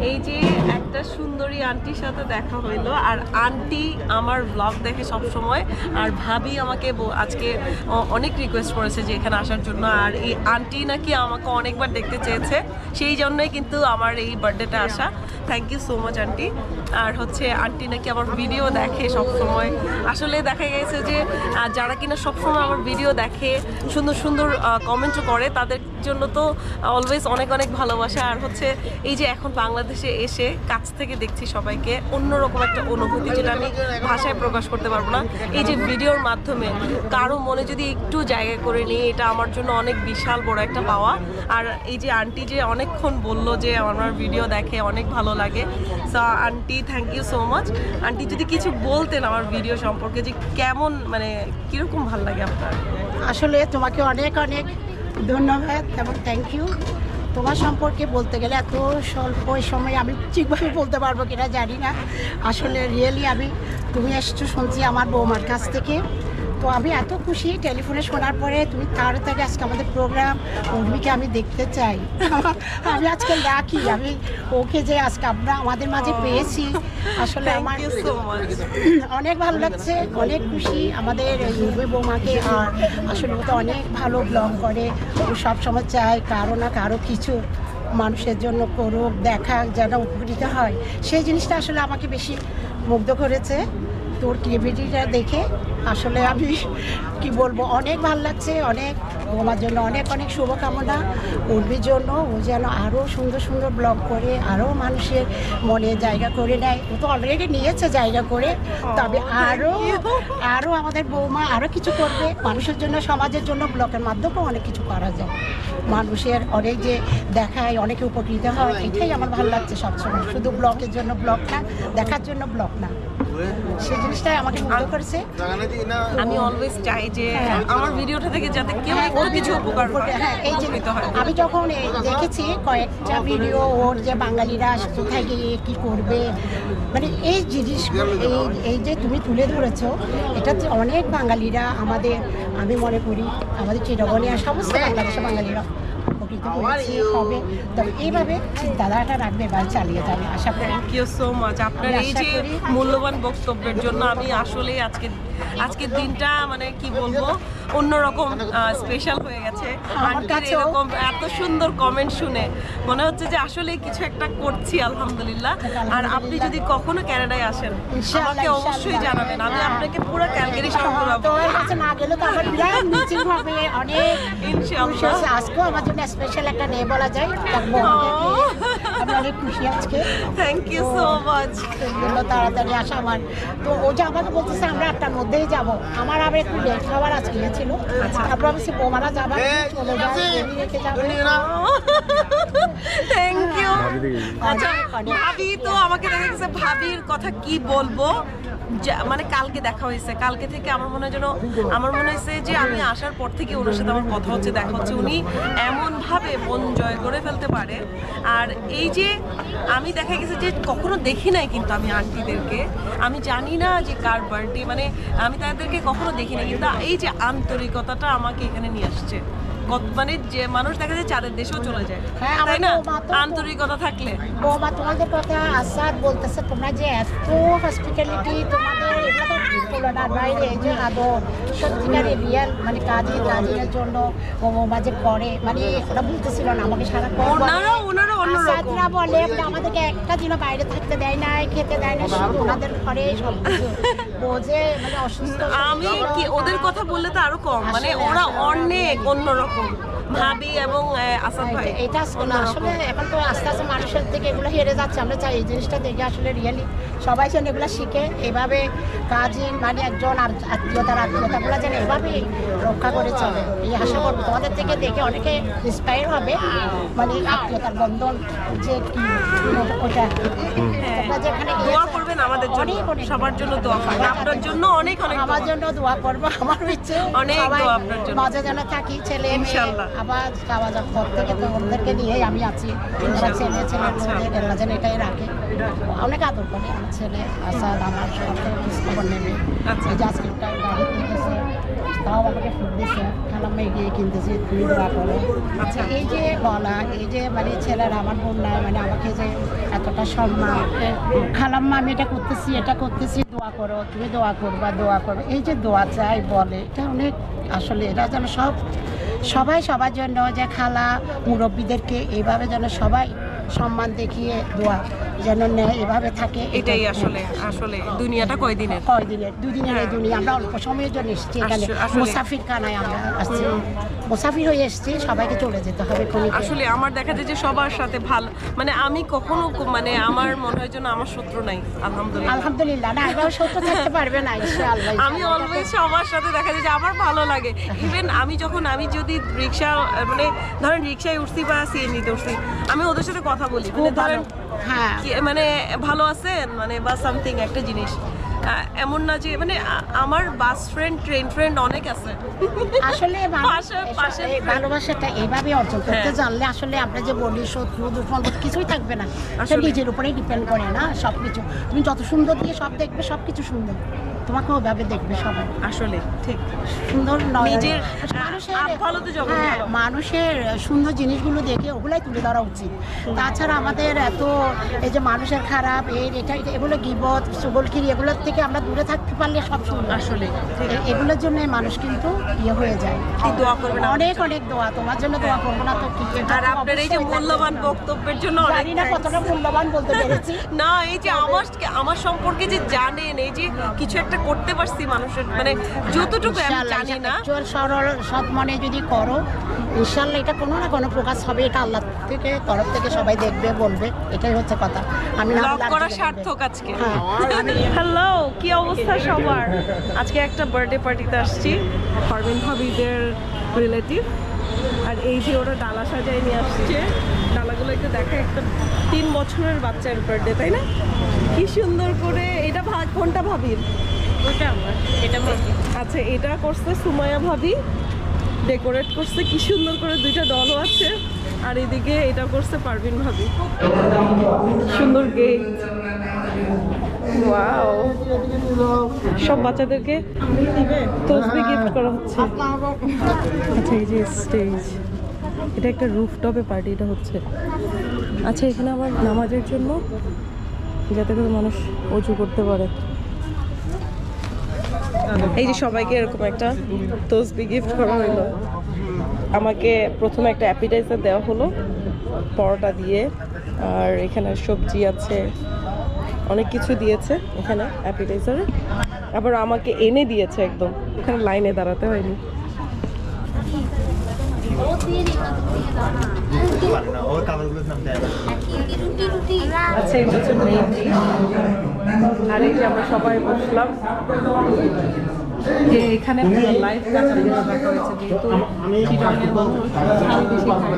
এই যে একটা সুন্দরী আন্টির সাথে দেখা হইল। আর আন্টি আমার ব্লগ দেখে সব সময় আর ভাবি আমাকে আজকে অনেক রিকোয়েস্ট করেছে যে এখানে আসার জন্য। আর এই আন্টি নাকি আমাকে অনেকবার দেখতে চেয়েছে। সেই জন্যই কিন্তু আমার এই বার্থডেটা আসা। Thank you so much aunty আর হচ্ছে আন্টি নাকি আমার ভিডিও দেখে সব সময় আসলে দেখা গেছে যে যারা কিনা সবসময় আমার ভিডিও দেখে, সুন্দর সুন্দর কমেন্টও করে, তাদের জন্য তো অলওয়েজ অনেক অনেক ভালোবাসা। আর হচ্ছে এই যে এখন বাংলাদেশে এসে কাছ থেকে দেখছি সবাইকে অন্যরকম একটা অনুভূতি যেটা আমি ভাষায় প্রকাশ করতে পারব না। এই যে ভিডিওর মাধ্যমে কারও মনে যদি একটু জায়গা করে নিই, এটা আমার জন্য অনেক বিশাল বড় একটা পাওয়া। আর এই যে আন্টি যে অনেকক্ষণ বলল যে আমার ভিডিও দেখে অনেক ভালো লাগে। So aunty thank you so much aunty, যদি কিছু বলতেন আমার ভিডিও সম্পর্কে যে কেমন মানে কীরকম ভালো লাগে আপনার? আসলে তোমাকে অনেক অনেক ধন্যবাদ এবং থ্যাংক ইউ তোমার সম্পর্কে বলতে গেলে এত স্বল্প সময় আমি ঠিকভাবে বলতে পারব কিনা জানি না। আসলে রিয়েলি আমি তুমি এসছো শুনছি আমার বৌমার কাছ থেকে। তো আমি এত খুশি টেলিফোনে শোনার পরে তুমি তাড়াতাড়ি আজকে আমাদের প্রোগ্রাম উর্মিকে আমি দেখতে চাই। আমি আজকে ডাকি আমি ওকে যে আজকে আমরা আমাদের মাঝে পেয়েছি আসলে আমার অনেক ভালো লাগছে অনেক খুশি আমাদের ইউবে বৌমাকে আর আসলে ও তো অনেক ভালো ব্লগ করে। ও সবসময় চায় কারও না কারও কিছু মানুষের জন্য করুক দেখা যেন উপকৃত হয়। সেই জিনিসটা আসলে আমাকে বেশি মুগ্ধ করেছে। তোর ক্রিয়েটিভিটিটা দেখে আসলে আমি কি বলব অনেক ভালো লাগছে অনেক আমার জন্য অনেক অনেক শুভকামনা। উর্মির জন্য ও যেন আরও সুন্দর সুন্দর ব্লগ করে আরও মানুষের মনে জায়গা করে নেয়। ও তো অলরেডি নিয়েছে জায়গা করে তবে আরও আরও আমাদের বৌমা আরও কিছু করবে। মানুষের জন্য সমাজের জন্য ব্লকের মাধ্যমেও অনেক কিছু করা যায়। মানুষের অনেক যে দেখায় অনেকে উপকৃত হয় এটাই আমার ভালো লাগছে সবসময়। শুধু ব্লকের জন্য ব্লক না দেখার জন্য ব্লক না। সেই জিনিসটাই আমাকে মুগ্ধ করেছে। আমি অলওয়েজ চাই যে হ্যাঁ। আমার ভিডিওটা থেকে যাতে কেউ হ্যাঁ, একটু কিছু উপকার হ্যাঁ এই যে আমি যখন দেখেছি কয়েকটা ভিডিও ওর যে বাঙালিরা কোথায় গিয়ে কী করবে মানে এই জিনিসগুলো এই এই যে তুমি তুলে ধরেছো এটাতে অনেক বাঙালিরা আমাদের আমি মনে করি আমাদের চিরগণিয়া সমস্ত বাংলাদেশের বাঙালিরা উপকৃত হয়েছে হবে। তবে এইভাবে চিন্তাধারাটা রাখবে বা চালিয়ে যাবে আশা করি। থ্যাংক ইউ সো মাচ আপনার এই যে মূল্যবান বক্তব্যের জন্য আমি আসলেই আজকে আজকের দিনটা মানে কি বলব অন্যরকম স্পেশাল হয়ে গেছে। এরকম এত সুন্দর কমেন্ট শুনে মনে হচ্ছে যে আসলে কিছু একটা করছি আলহামদুলিল্লাহ আর আপনি যদি কখনো ক্যানাডায় আসেন আমাকে অবশ্যই জানাবেন আমি। আপনাকে পুরো ক্যালকারি সহ ঘোরাবো না গেলে তো আমার হবে অনেক ইনশাআল্লাহ। জন্য স্পেশাল একটা ডে বলা যায় আমি অনেক খুশি আজকে। থ্যাংক ইউ সো মাচ জন্য তাড়াতাড়ি আসা আমার। তো ও যে আমাকে বলতেছে আমরা আটটার মধ্যেই যাব। আমার আবার একটু লেট খাবার আজকে ছিল আচ্ছা। তারপর আমি সে বোমারা যাবা চলে যাবে রেখে যাবে। থ্যাংক ইউ আচ্ছা। ভাবি তো আমাকে দেখা গেছে ভাবির কথা কি বলব? মানে কালকে দেখা হয়েছে। কালকে থেকে আমার মনে হয় যেন, আমার মনে হয়েছে যে আমি আসার পর থেকে ওনার সাথে আমার কথা হচ্ছে, দেখা হচ্ছে। উনি এমনভাবে মন জয় করে ফেলতে পারে। আর এই যে আমি দেখা গেছে যে কখনো দেখি নাই কিন্তু আমি আন্টিদেরকে। আমি জানি না যে কার বার্থডে মানে আমি তাদেরকে কখনো দেখি না কিন্তু এই যে আন্তরিকতাটা আমাকে এখানে নিয়ে আসছে। মানে যে মানুষ দেখা যায় চাঁদের দেশেও চলে যায়। হ্যাঁ, তাই না? আন্তরিকতা থাকলে। মা তোমাদের কথা আসাদ বলতেছে তোমরা যে এত হসপিটালিটি তোমাদের বাইরে আদর রিয়াল মানে কাজে কাজের জন্য ও করে মানে ওরা বুঝতেছিল না আমাকে সারা বলে। আমাদেরকে একটা দিনও বাইরে থাকতে দেয় না খেতে দেয় না শুধু ওনাদের ঘরে সব বোঝে মানে অসুস্থ আমি কি ওদের কথা বললে তো আরও কম মানে ওরা। অনেক অন্যরকম। ভাবি এবং আসাদ ভাই। এটা আসলে এখন তো আস্তে আস্তে মানুষের থেকে এগুলো হেরে যাচ্ছে। আমরা চাই এই জিনিসটা দেখে আসলে রিয়েলি সবাই যেন এগুলো শিখে। এভাবে কাজিন মানে একজন আর- আত্মীয়তার আত্মীয়তাগুলো যেন এভাবে রক্ষা করে চলে। এই আশা করব তোমাদের থেকে দেখে অনেকে ইন্সপায়ার হবে। মানে আত্মীয়তার বন্ধন যে কি ওটা। হ্যাঁ। যেখানে দোয়া করবেন আমাদের জন্য। সবার জন্য দোয়া করবেন। আপনার জন্য অনেক অনেক আমার জন্য দোয়া করব। আমার ইচ্ছে অনেক সবাই দোয়া আপনার জন্য। মাঝে যেন থাকি ছেলে মেয়ে। ইনশাআল্লাহ। আবার খাওয়া যাওয়ার পর থেকে তো ওদেরকে নিয়েই আমি আছি ওরা ছেলে ছেলে। মেয়েদের এরা যেন এটাই রাখে অনেক আদর করে আমার ছেলে আসাদ আমার সবাই খবর নেবে আচ্ছা। এই যে আজকে গাড়ি কিনতেছে তাও আমাকে ফুট দিছে খালাম এগিয়ে কিনতেছি তুমি দোয়া করো আচ্ছা। এই যে বলা এই যে মানে ছেলেরা আমার বোন নাই মানে আমাকে যে এতটা সম্মান খালাম্মা আমি এটা করতেছি এটা করতেছি দোয়া করো তুমি দোয়া করবা দোয়া করো এই যে দোয়া চাই বলে এটা অনেক আসলে এরা যেন সব সবাই সবার জন্য যে খালা মুরব্বীদেরকে এইভাবে যেন সবাই সম্মান দেখিয়ে দোয়া যেন নেয় এভাবে থাকে এটাই আসলে আসলে। দুনিয়াটা কয়দিনের? কয়দিনের? দুদিনের এই দুনিয়া। আমরা অল্প সময়ের জন্য এসেছি এখানে। মুসাফির খানায় আমরা আসছি। মুসাফির হয়ে এসেছি সবাইকে চলে যেতে হবে আসলে আমার দেখা যায় যে সবার সাথে ভালো মানে আমি কখনো মানে আমার মনে হয় যেন আমার শত্রু নাই আলহামদুলিল্লাহ। আলহামদুলিল্লাহ না এবার সত্য থাকতে পারবে না ইনশাআল্লাহ আমি অলওয়েজ সবার সাথে দেখা যায় যে আমার ভালো লাগে। ইভেন আমি যখন আমি যদি রিক্সা মানে ধরেন রিক্সায় উঠছি বা সিএনজিতে উঠছি আমি ওদের সাথে কথা বলি। মানে ধরেন হ্যাঁ। মানে ভালো আছেন মানে বা সামথিং একটা জিনিস। এমন না যে মানে আমার বাস ফ্রেন্ড ট্রেন ফ্রেন্ড অনেক আছে। আসলে ভালোবাসাটা এইভাবে অর্জন করতে হ্যাঁ। জানলে আসলে আমরা যে বলি শত্রু দুর্বল কিছুই থাকবে না। আসলে। নিজের উপরেই ডিপেন্ড করে না সব কিছু তুমি যত সুন্দর দিয়ে সব দেখবে সব কিছু সুন্দর। তোমাকে ওভাবে দেখবে সবাই। আসলে ঠিক। সুন্দর নিজের, মানুষের জগৎ হ্যাঁ। মানুষের সুন্দর জিনিসগুলো দেখে ওগুলাই তুলে ধরা উচিত। তাছাড়া আমাদের এত এই যে মানুষের খারাপ এর এটা এটা- এগুলো গিবত সুগলখিরি এগুলোর থেকে আমরা দূরে থাকতে পারলে সব সুন্দর আসলে এগুলোর জন্য মানুষ কিন্তু ইয়ে হয়ে যায়। কি দোয়া করবেন অনেক অনেক দোয়া। তোমার জন্য দোয়া করব না তো কি আর আপনার এই যে মূল্যবান বক্তব্যের জন্য জানি না কতটা মূল্যবান বলতে পেরেছি। না এই যে আমার আমার সম্পর্কে যে জানেন এই যে কিছু একটা করতে পারছি মানুষের মানে যতটুকু আমি জানি না। সরল সৎ মনে যদি করো ইনশাল্লাহ এটা কোনো না কোনো প্রকাশ হবে। এটা আল্লাহ থেকে তরফ থেকে সবাই দেখবে বলবে। এটাই হচ্ছে কথা। আমি করা সার্থক আজকে। হ্যাঁ। হ্যালো কি অবস্থা? সবার। আজকে একটা বার্থডে পার্টিতে আসছি। পারভিন ভাবিদের রিলেটিভ আর এই যে ওরা ডালা সাজায় নিয়ে আসছে ডালাগুলো একটু দেখা একটা তিন বছরের বাচ্চার বার্থডে তাই না? কি সুন্দর করে এটা ভাগ কোনটা ভাবির ওটা আমার এটা আচ্ছা এটা করছে সুমায়া ভাবি। ডেকোরেট করছে কি সুন্দর করে দুইটা দলও আছে। আর এদিকে এটা করছে পারভিন ভাবি। সুন্দর গেট ওয়াও সব বাচ্চাদেরকে তসবি গিফট করা হচ্ছে। আচ্ছা এই যে স্টেজ এটা একটা রুফটপে পার্টি এটা হচ্ছে। আচ্ছা এখানে আবার নামাজের জন্য যাতে করে মানুষ অজু করতে পারে। এই যে সবাইকে এরকম একটা তসবি গিফট করা হলো। আমাকে প্রথমে একটা অ্যাপিটাইজার দেওয়া হলো, পরোটা দিয়ে, আর এখানে সবজি আছে। অনেক কিছু দিয়েছে এখানে অ্যাপিটাইজারে আবার আমাকে এনে দিয়েছে একদম। এখানে লাইনে দাঁড়াতে হয়নি। আচ্ছা এই মেইন আর আমরা সবাই বসলাম। যে এখানে লাইভ কাঁচামরিচ রাখা হয়েছে যেহেতু চিটংয়ের মানুষ বেশি খায়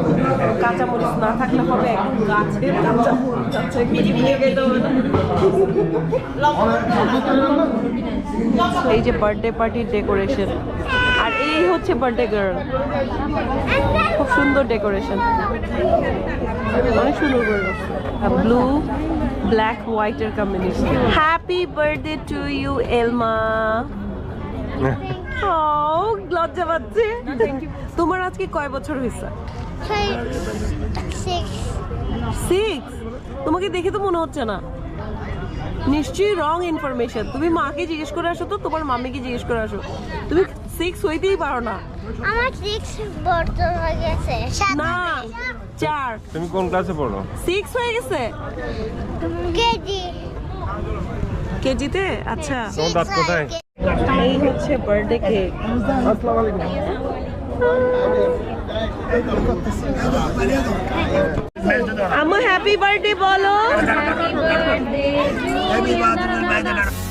কাঁচামরিচ না থাকলে হবে কাঁচামরিচ আছে। এই যে বার্থডে পার্টির ডেকোরেশন আর এই হচ্ছে বার্থডে গার্ল খুব সুন্দর ডেকোরেশন অনেক সুন্দর করে ব্লু ব্ল্যাক হোয়াইটের combination happy birthday to you Elma লজ্জা পাচ্ছে। তোমার আজকে কয় বছর হয়েছে? সিক্স তোমাকে দেখে তো মনে হচ্ছে না। নিশ্চয়ই রং ইনফরমেশন তুমি মাকে জিজ্ঞেস করে আসো তো তোমার মামিকে জিজ্ঞেস করে আসো। তুমি সিক্স হইতেই পারো না। আমার সিক্স হয়ে গেছে। না চার। তুমি কোন ক্লাসে পড়ো? সিক্স হয়ে গেছে? কেজি। কেজিতে? আচ্ছা। তোমার দাঁত কোথায়? এই হচ্ছে বার্থডে কেক আসসালামু হ্যাপি বার্থডে বলো। Happy birthday